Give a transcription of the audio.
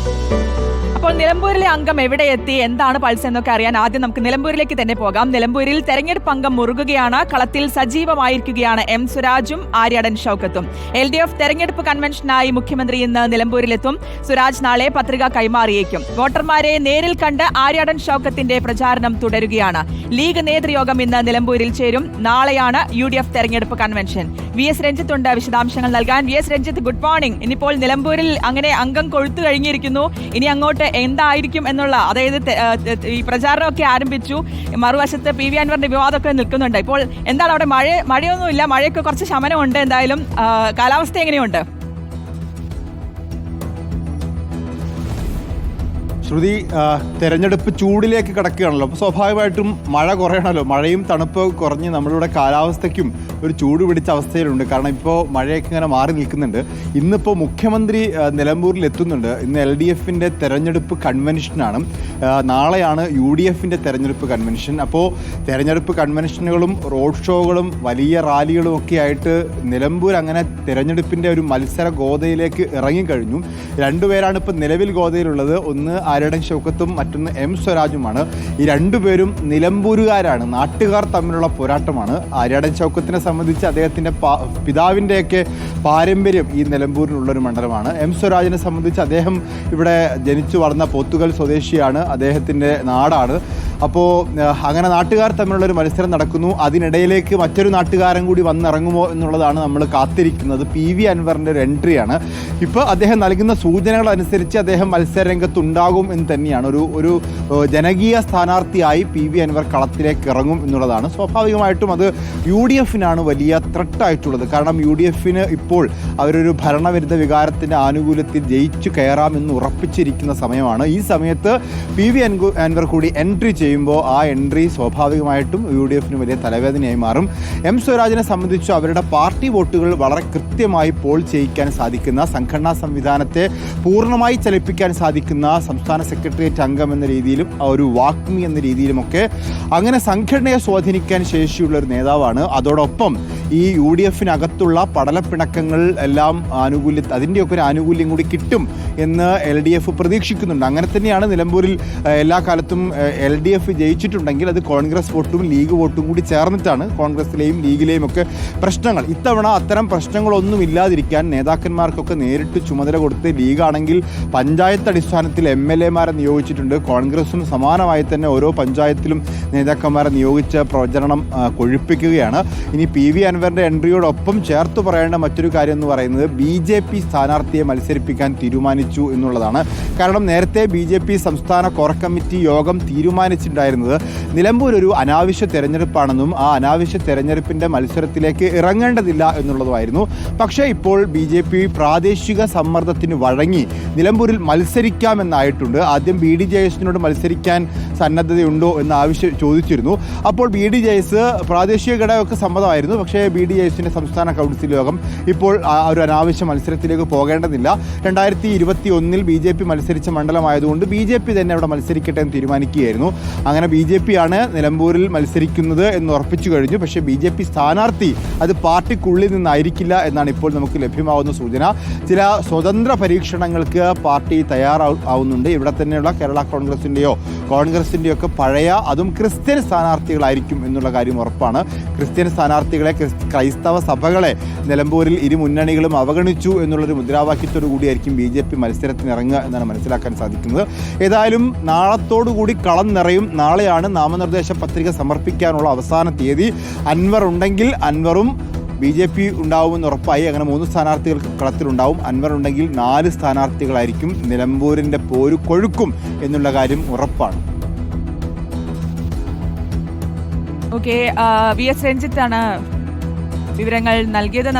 അപ്പോൾ നിലമ്പൂരിലെ അംഗം എവിടെ എത്തി? എന്താണ് പൾസ് എന്നൊക്കെ അറിയാൻ ആദ്യം നമുക്ക് നിലമ്പൂരിലേക്ക് തന്നെ പോകാം. നിലമ്പൂരിൽ തെരഞ്ഞെടുപ്പ് അംഗം മുറുകുകയാണ്. കളത്തിൽ സജീവമായിരിക്കുകയാണ് എം സുരാജും ആര്യാടൻ ഷൌക്കത്തും. എൽ ഡി എഫ് തെരഞ്ഞെടുപ്പ് കൺവെൻഷനായി മുഖ്യമന്ത്രി ഇന്ന് നിലമ്പൂരിലെത്തും. സുരാജ് നാളെ പത്രിക കൈമാറിയേക്കും. വോട്ടർമാരെ നേരിൽ കണ്ട് ആര്യാടൻ ഷൌക്കത്തിന്റെ പ്രചാരണം തുടരുകയാണ്. ലീഗ് നേതൃയോഗം ഇന്ന് നിലമ്പൂരിൽ ചേരും. നാളെയാണ് യു ഡി എഫ് തെരഞ്ഞെടുപ്പ് കൺവെൻഷൻ. വി എസ് രഞ്ജിത്ത് ഉണ്ട് വിശദാംശങ്ങൾ നൽകാൻ. V S Ranjith good morning. ഇനിയിപ്പോൾ നിലമ്പൂരിൽ അങ്ങനെ അംഗം കൊഴുത്തു കഴിഞ്ഞിരിക്കുന്നു. ഇനി അങ്ങോട്ട് എന്തായിരിക്കും എന്നുള്ള അതായത് ഈ പ്രചാരണമൊക്കെ ആരംഭിച്ചു. മറുവശത്ത് പി വി അൻവറിന്റെ വിവാദമൊക്കെ നിൽക്കുന്നുണ്ട്. ഇപ്പോൾ എന്താണ് അവിടെ മഴ മഴയൊന്നുമില്ല മഴയൊക്കെ കുറച്ച് ശമനമുണ്ട് എന്തായാലും. കാലാവസ്ഥ എങ്ങനെയുണ്ട്? ശ്രുതി തെരഞ്ഞെടുപ്പ് ചൂടിലേക്ക് കിടക്കുകയാണല്ലോ. അപ്പോൾ സ്വാഭാവികമായിട്ടും മഴ കുറയണമല്ലോ. മഴയും തണുപ്പ് കുറഞ്ഞ് നമ്മളിവിടെ കാലാവസ്ഥയ്ക്കും ഒരു ചൂട് പിടിച്ച അവസ്ഥയിലുണ്ട്. കാരണം ഇപ്പോൾ മഴയൊക്കെ ഇങ്ങനെ മാറി നിൽക്കുന്നുണ്ട്. ഇന്നിപ്പോൾ മുഖ്യമന്ത്രി നിലമ്പൂരിൽ എത്തുന്നുണ്ട്. ഇന്ന് എൽ ഡി എഫിന്റെ തെരഞ്ഞെടുപ്പ് കൺവെൻഷനാണ്. നാളെയാണ് യു ഡി എഫിന്റെ തെരഞ്ഞെടുപ്പ് കൺവെൻഷൻ. അപ്പോൾ തെരഞ്ഞെടുപ്പ് കൺവെൻഷനുകളും റോഡ് ഷോകളും വലിയ റാലികളും ഒക്കെ ആയിട്ട് നിലമ്പൂർ അങ്ങനെ തെരഞ്ഞെടുപ്പിന്റെ ഒരു മത്സര ഗോതയിലേക്ക് ഇറങ്ങിക്കഴിഞ്ഞു. രണ്ടുപേരാണ് ഇപ്പോൾ നിലവിൽ ഗോതയിലുള്ളത് ഒന്ന് ആരടൻ ഷൗക്കത്തും മറ്റൊന്ന് എം സ്വരാജുമാണ്. ഈ രണ്ടുപേരും നിലമ്പൂരുകാരാണ്. നാട്ടുകാർ തമ്മിലുള്ള പോരാട്ടമാണ്. ആര്യാടൻ ഷൗക്കത്തിനെ സംബന്ധിച്ച് അദ്ദേഹത്തിന്റെ പിതാവിന്റെയൊക്കെ പാരമ്പര്യം ഈ നിലമ്പൂരിലുള്ളൊരു മണ്ഡലമാണ്. എം സ്വരാജിനെ സംബന്ധിച്ച് അദ്ദേഹം ഇവിടെ ജനിച്ചു വളർന്ന പോത്തുകൽ സ്വദേശിയാണ്. അദ്ദേഹത്തിന്റെ നാടാണ്. അപ്പോൾ അങ്ങനെ നാട്ടുകാർ തമ്മിലുള്ള ഒരു മത്സരം നടക്കുന്നു. അതിനിടയിലേക്ക് മറ്റൊരു നാട്ടുകാരൻ കൂടി വന്നിറങ്ങുമോ എന്നുള്ളതാണ് നമ്മൾ കാത്തിരിക്കുന്നത്. പി വി അൻവറിന്റെ ഒരു എൻട്രിയാണ് ഇപ്പോൾ അദ്ദേഹം നൽകുന്ന സൂചനകൾ അനുസരിച്ച് അദ്ദേഹം മത്സരരംഗത്തുണ്ടാകും എന്ന് തന്നെയാണ്. ഒരു ഒരു ജനകീയ സ്ഥാനാർത്ഥിയായി പി വി അൻവർ കളത്തിലേക്ക് ഇറങ്ങും എന്നുള്ളതാണ്. സ്വാഭാവികമായിട്ടും അത് യു ഡി എഫിനാണ് വലിയ ത്രട്ടായിട്ടുള്ളത് കാരണം യു ഡി എഫിന് ഇപ്പോൾ അവരൊരു ഭരണവിരുദ്ധ വികാരത്തിന്റെ ആനുകൂല്യത്തിൽ ജയിച്ചു കയറാമെന്ന് ഉറപ്പിച്ചിരിക്കുന്ന സമയമാണ്. ഈ സമയത്ത് പി വി അൻവർ കൂടി എൻട്രി ചെയ്യുമ്പോൾ ആ എൻട്രി സ്വാഭാവികമായിട്ടും യു ഡി എഫിന് വലിയ തലവേദനയായി മാറും. എം സ്വരാജിനെ സംബന്ധിച്ച് അവരുടെ പാർട്ടി വോട്ടുകൾ വളരെ കൃത്യമായി പോൾ ചെയ്യിക്കാൻ സാധിക്കുന്ന സംഘടനാ സംവിധാനത്തെ പൂർണമായി ചലിപ്പിക്കാൻ സാധിക്കുന്ന സംസ്ഥാന സെക്രട്ടേറിയറ്റ് അംഗം എന്ന രീതിയിലും ഒരു വാക്മി എന്ന രീതിയിലുമൊക്കെ അങ്ങനെ സംഘടനയെ സ്വാധീനിക്കാൻ ശേഷിയുള്ള ഒരു നേതാവാണ്. അതോടൊപ്പം ഈ യു ഡി എഫിനകത്തുള്ള പടലപ്പിണക്കങ്ങൾ എല്ലാം ആനുകൂല്യ അതിന്റെയൊക്കെ ഒരു ആനുകൂല്യം കൂടി കിട്ടും എന്ന് എൽ ഡി എഫ് പ്രതീക്ഷിക്കുന്നുണ്ട്. അങ്ങനെ തന്നെയാണ് നിലമ്പൂരിൽ എല്ലാ കാലത്തും എൽ ഡി ജയിച്ചിട്ടുണ്ടെങ്കിൽ അത് കോൺഗ്രസ് വോട്ടും ലീഗ് വോട്ടും കൂടി ചേർന്നിട്ടാണ് കോൺഗ്രസിലെയും ലീഗിലെയും ഒക്കെ പ്രശ്നങ്ങൾ. ഇത്തവണ അത്തരം പ്രശ്നങ്ങളൊന്നും ഇല്ലാതിരിക്കാൻ നേതാക്കന്മാർക്കൊക്കെ നേരിട്ട് ചുമതല കൊടുത്ത് ലീഗാണെങ്കിൽ പഞ്ചായത്ത് അടിസ്ഥാനത്തിൽ എം എൽ എമാരെ നിയോഗിച്ചിട്ടുണ്ട്. കോൺഗ്രസും സമാനമായി തന്നെ ഓരോ പഞ്ചായത്തിലും നേതാക്കന്മാരെ നിയോഗിച്ച് പ്രചരണം കൊഴുപ്പിക്കുകയാണ്. ഇനി പി വി അൻവറിന്റെ എൻട്രിയോടൊപ്പം ചേർത്ത് പറയേണ്ട മറ്റൊരു കാര്യം എന്ന് പറയുന്നത് ബി ജെ പി സ്ഥാനാർത്ഥിയെ മത്സരിപ്പിക്കാൻ തീരുമാനിച്ചു എന്നുള്ളതാണ്. കാരണം നേരത്തെ ബി ജെ പി സംസ്ഥാന കോർ കമ്മിറ്റി യോഗം തീരുമാനിച്ചിട്ടുണ്ടായിരുന്നത് നിലമ്പൂർ ഒരു അനാവശ്യ തെരഞ്ഞെടുപ്പാണെന്നും ആ അനാവശ്യ തെരഞ്ഞെടുപ്പിന്റെ മത്സരത്തിലേക്ക് ഇറങ്ങേണ്ടതില്ല എന്നുള്ളതുമായിരുന്നു. പക്ഷേ ഇപ്പോൾ ബി ജെ പി പ്രാദേശിക സമ്മർദ്ദത്തിന് വഴങ്ങി നിലമ്പൂരിൽ മത്സരിക്കാമെന്നായിട്ടുണ്ട്. ആദ്യം ബി ഡി ജെ എസിനോട് മത്സരിക്കാൻ സന്നദ്ധതയുണ്ടോ എന്ന് ആവശ്യം ചോദിച്ചിരുന്നു. അപ്പോൾ ബി ഡി ജെ എസ് പ്രാദേശിക ഘടകമൊക്കെ സമ്മതമായിരുന്നു. പക്ഷേ ബി ഡി എസിന്റെ സംസ്ഥാന കൗൺസിൽ യോഗം ഇപ്പോൾ ഒരു അനാവശ്യ മത്സരത്തിലേക്ക് പോകേണ്ടതില്ല. രണ്ടായിരത്തി ഇരുപത്തി ഒന്നിൽ ബി ജെ പി മത്സരിച്ച മണ്ഡലമായതുകൊണ്ട് ബി ജെ പി തന്നെ അവിടെ മത്സരിക്കട്ടെ എന്ന് തീരുമാനിക്കുകയായിരുന്നു. അങ്ങനെ ബി ജെ പി ആണ് നിലമ്പൂരിൽ മത്സരിക്കുന്നത് എന്ന് ഉറപ്പിച്ചു കഴിഞ്ഞു. പക്ഷേ ബി ജെ പി സ്ഥാനാർത്ഥി അത് പാർട്ടിക്കുള്ളിൽ നിന്നായിരിക്കില്ല എന്നാണ് ഇപ്പോൾ നമുക്ക് ലഭ്യമാവുന്ന സൂചന. ചില സ്വതന്ത്ര പരീക്ഷണങ്ങൾക്ക് പാർട്ടി തയ്യാറാവുന്നുണ്ട് ഇവിടെ തന്നെയുള്ള കേരള കോൺഗ്രസിന്റെയോ കോൺഗ്രസിന്റെയോ ഒക്കെ പഴയ അതും ക്രിസ്ത്യൻ സ്ഥാനാർത്ഥികളായിരിക്കും എന്നുള്ള കാര്യം ഉറപ്പാണ്. ക്രിസ്ത്യൻ സ്ഥാനാർത്ഥികളെ ക്രിസ്- ക്രൈസ്തവ സഭകളെ നിലമ്പൂരിൽ ഇരു മുന്നണികളും അവഗണിച്ചു എന്നുള്ളൊരു മുദ്രാവാക്യത്തോടു കൂടിയായിരിക്കും ബി ജെ പി മത്സരത്തിനിറങ്ങുക എന്നാണ് മനസ്സിലാക്കാൻ സാധിക്കുന്നത്. ഏതായാലും നാളത്തോടുകൂടി കളം നിറയും. നാളെയാണ് നാമനിർദ്ദേശ പത്രിക സമർപ്പിക്കാനുള്ള അവസാന തീയതി. അൻവർ ഉണ്ടെങ്കിൽ അൻവറും ബി ജെ പി ഉണ്ടാവുമെന്ന് ഉറപ്പായി. അങ്ങനെ മൂന്ന് സ്ഥാനാർത്ഥികൾ കളത്തിലുണ്ടാവും. അൻവർ ഉണ്ടെങ്കിൽ നാല് സ്ഥാനാർത്ഥികളായിരിക്കും നിലമ്പൂരിന്റെ പോരു കൊഴുക്കും എന്നുള്ള കാര്യം ഉറപ്പാണ്. ഓക്കെ വി എസ് രഞ്ജിത്താണ് വിവരങ്ങൾ നൽകിയത്.